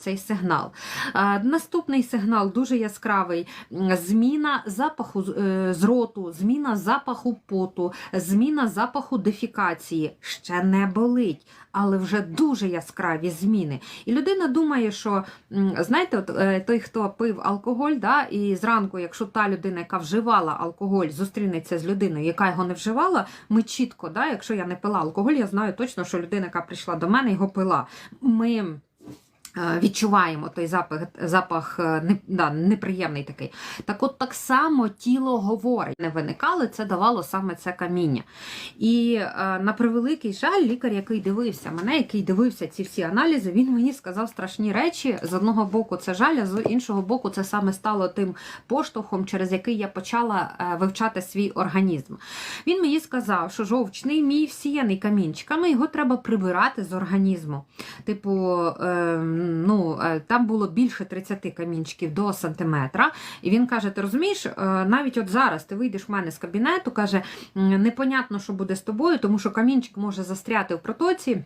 цей сигнал. Е, Наступний сигнал дуже яскравий: зміна запаху з- е, роту, зміна запаху поту, зміна запаху дефікації. Ще не болить, але вже дуже яскраві зміни. І людина думає, що знаєте, от, е, той, хто пив алкоголь, да, і зранку, якщо та людина, яка вживала алкоголь, зустрінеться з людиною, яка його не вживала, ми чітко, да, якщо я не пила алкоголь, я знаю точно, що людина, яка прийшла до мене, його пила. Ми відчуваємо той запах, запах е, не, да, неприємний такий. Так от так само тіло говорить. Не виникали, це давало саме це каміння. І е, на превеликий жаль, лікар, який дивився мене, який дивився ці всі аналізи, він мені сказав страшні речі. З одного боку, це жаль, а з іншого боку, це саме стало тим поштовхом, через який я почала е, вивчати свій організм. Він мені сказав, що жовчний мій всіяний камінчиками, його треба прибирати з організму. Типу, е, ну, е, там було більше 30 камінчиків до сантиметра. І він каже: Ти розумієш, е, навіть от зараз ти вийдеш в мене з кабінету, каже, непонятно, що буде з тобою, тому що камінчик може застряти в протоці.